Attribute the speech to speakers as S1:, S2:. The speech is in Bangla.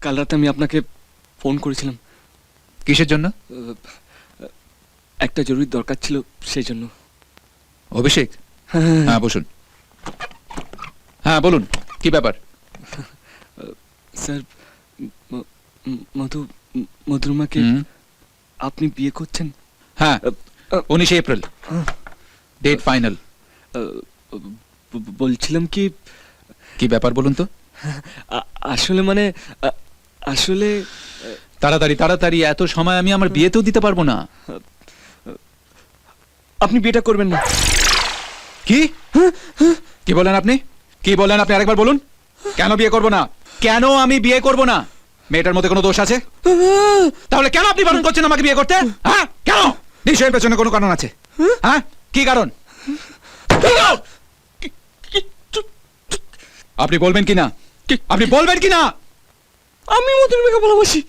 S1: কাল রাতে আমি আপনাকে ফোন করেছিলাম।
S2: কিসের জন্য?
S1: একটা জরুরি দরকার ছিল সেই জন্য।
S2: অভিষেক?
S1: হ্যাঁ।
S2: হ্যাঁ বসুন। হ্যাঁ বলুন কি ব্যাপার?
S1: স্যার মধু মধুরমাকে আপনি বিয়ে করছেন?
S2: হ্যাঁ উনিশে এপ্রিল। ডেট ফাইনাল
S1: ব- ব- বলছিলাম কি
S2: কি ব্যাপার বলুন তো?
S1: আসলে মানে আসলে
S2: তাড়াতাড়ি তাড়াতাড়ি এত সময় আমি আমার বিয়েতেও দিতে পারব না।
S1: আপনি বিয়েটা করবেন না।
S2: কি? কি বলেন আপনি? কি বলেন আপনি আরেকবার বলুন? কেন বিয়ে করব না? কেন আমি বিয়ে করব না? মেয়েটার মধ্যে কোনো দোষ আছে? তাহলে কেন আপনি বারণ করছেন আমাকে বিয়ে করতে? হ্যাঁ? কেন? নিশ্চয়ের পেছনে কোনো কারণ আছে। হ্যাঁ? কি কারণ কি কারণ? আপনি বলবেন কি না? আপনি বলবেন কি না?
S1: আমি মধুরমাকে ভালোবাসি।